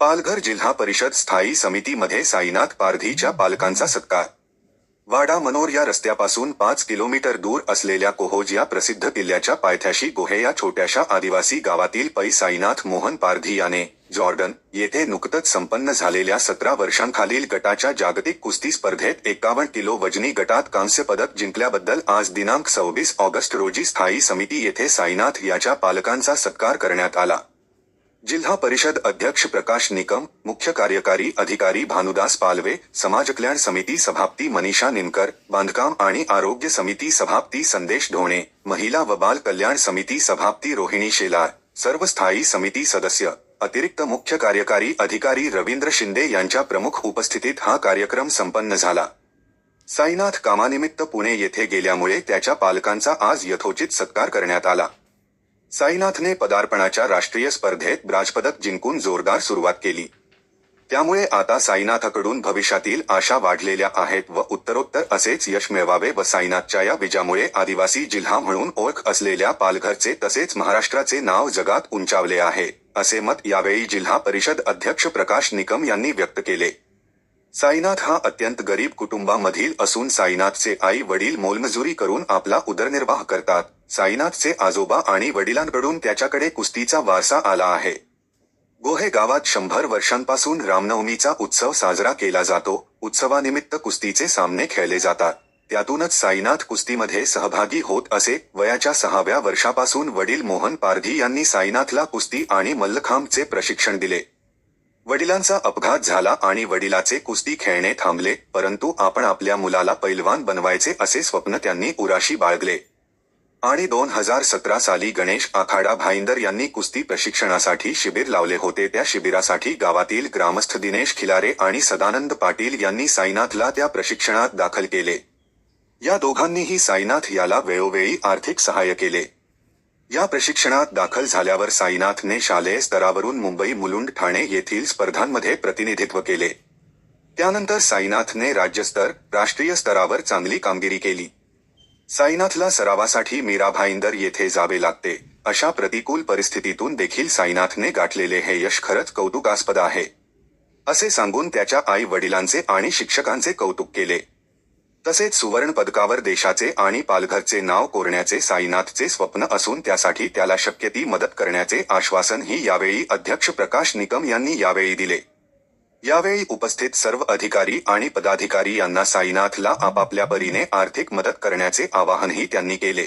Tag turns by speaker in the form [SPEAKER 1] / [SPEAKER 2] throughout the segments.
[SPEAKER 1] पालघर जिल्हा परिषद स्थायी समितीमध्ये साईनाथ पारधीच्या पालकांचा सत्कार. वाडा मनोर या रस्त्यापासून पाच किलोमीटर दूर असलेल्या कोहोज या प्रसिद्ध किल्ल्याच्या पायथ्याशी गोहे या छोट्याशा आदिवासी गावातील पै साईनाथ मोहन पारधी याने जॉर्डन येथे नुकतच संपन्न झालेल्या सतरा वर्षांखालील गटाच्या जागतिक कुस्ती स्पर्धेत एकावन्न किलो वजनी गटात कांस्य पदक जिंकल्याबद्दल आज दिनांक सव्वीस ऑगस्ट रोजी स्थायी समिती येथे साईनाथ याच्या पालकांचा सत्कार करण्यात आला. जिल्हा परिषद अध्यक्ष प्रकाश निकम मुख्य कार्यकारी अधिकारी भानुदास पालवे समाज कल्याण समिती सभापती मनीषा निमकर बांधकाम आणि आरोग्य समिती सभापती संदेश ढोणे महिला व बाल कल्याण समिती सभापती रोहिणी शेलार सर्व स्थायी समिती सदस्य अतिरिक्त मुख्य कार्यकारी अधिकारी रवींद्र शिंदे यांच्या प्रमुख उपस्थितीत हा कार्यक्रम संपन्न झाला. साईनाथ कामानिमित्त पुणे येथे गेल्यामुळे त्याच्या पालकांचा आज यथोचित सत्कार करण्यात आला. साईनाथने पदार्पणाच्या राष्ट्रीय स्पर्धेत ब्राजपदक जिंकून जोरदार सुरुवात केली. त्यामुळे आता साईनाथकडून भविष्यातील आशा वाढलेल्या आहेत व उत्तरोत्तर असेच यश मिळवावे व साईनाथच्या या विजयामुळे आदिवासी जिल्हा म्हणून ओळख असलेल्या पालघरचे तसेच महाराष्ट्राचे नाव जगात उंचावले आहे असे मत यावेळी जिल्हा परिषद अध्यक्ष प्रकाश निकम यांनी व्यक्त केले. साईनाथ हा अत्यंत गरीब कुटुंबामधील असून साईनाथचे आई वडील मोलमजुरी करून आपला उदरनिर्वाह करतात. साईनाथचे आजोबा आणि वडिलांकडून त्याच्याकडे कुस्तीचा वारसा आला आहे. गोहे गावात शंभर वर्षांपासून रामनवमीचा उत्सव साजरा केला जातो. उत्सवानिमित्त कुस्तीचे सामने खेळले जातात. त्यातूनच साईनाथ कुस्तीमध्ये सहभागी होत असे वयाच्या सहाव्या वर्षापासून वडील मोहन पारधी यांनी साईनाथला कुस्ती आणि मल्लखांबचे प्रशिक्षण दिले. वडिलांचा अपघात झाला आणि वडिलाचे कुस्ती खेळणे थांबले परंतु आपण आपल्या मुलाला पैलवान बनवायचे असे स्वप्न त्यांनी उराशी बाळगले. आणि दोन हजार सतरा साली गणेश आखाडा भाईंदर यांनी कुस्ती प्रशिक्षणासाठी शिबिर लावले होते. त्या शिबिरासाठी गावातील ग्रामस्थ दिनेश खिलारे आणि सदानंद पाटील यांनी साईनाथला त्या प्रशिक्षणात दाखल केले. या दोघांनीही साईनाथ याला वेळोवेळी आर्थिक सहाय्य केले. या प्रशिक्षणात दाखल झाल्यावर साईनाथने शालेय स्तरावरून मुंबई मुलुंड ठाणे येथील स्पर्धांमध्ये प्रतिनिधित्व केले. त्यानंतर साईनाथने राज्यस्तर राष्ट्रीय स्तरावर चांगली कामगिरी केली. साईनाथला सरावासाठी मीरा भाईंदर येथे जावे लागते अशा प्रतिकूल परिस्थितीतून देखील साईनाथने गाठलेले हे यश खरंच कौतुकास्पद आहे. असे सांगून त्याच्या आई वडिलांचे आणि शिक्षकांचे कौतुक केले. तसेच सुवर्ण पदकावर देशाचे आणि पालघरचे नाव कोरण्याचे साईनाथचे स्वप्न असून त्यासाठी त्याला शक्य ती मदत करण्याचे आश्वासनही यावेळी अध्यक्ष प्रकाश निकम यांनी यावेळी दिले. यावेळी उपस्थित सर्व अधिकारी आणि पदाधिकारी यांना साईनाथला आपापल्या परीने आर्थिक मदत करण्याचे आवाहनही त्यांनी केले.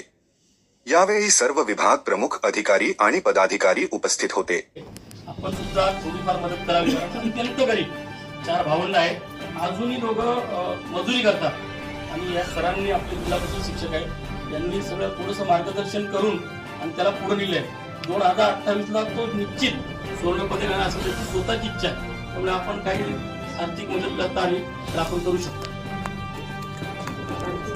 [SPEAKER 1] यावेळी सर्व विभाग प्रमुख अधिकारी आणि पदाधिकारी उपस्थित होते.
[SPEAKER 2] आपण सुद्धा थोडीफार मदत करावी. कारण अत्यंत गरीब चार भावंड आहेत. अजूनही दोघं मजुरी करतात. आणि या सरांनी आपले मुलापासून शिक्षक आहेत. यांनी सगळं थोडंसं मार्गदर्शन करून आणि त्याला पुढे नेले दोन हजार अठ्ठावीसला तो निश्चित सुवर्ण पदक असं त्याची स्वतःची इच्छा आहे. त्यामुळे आपण काही आर्थिक मदत करता आली तर आपण करू शकतो.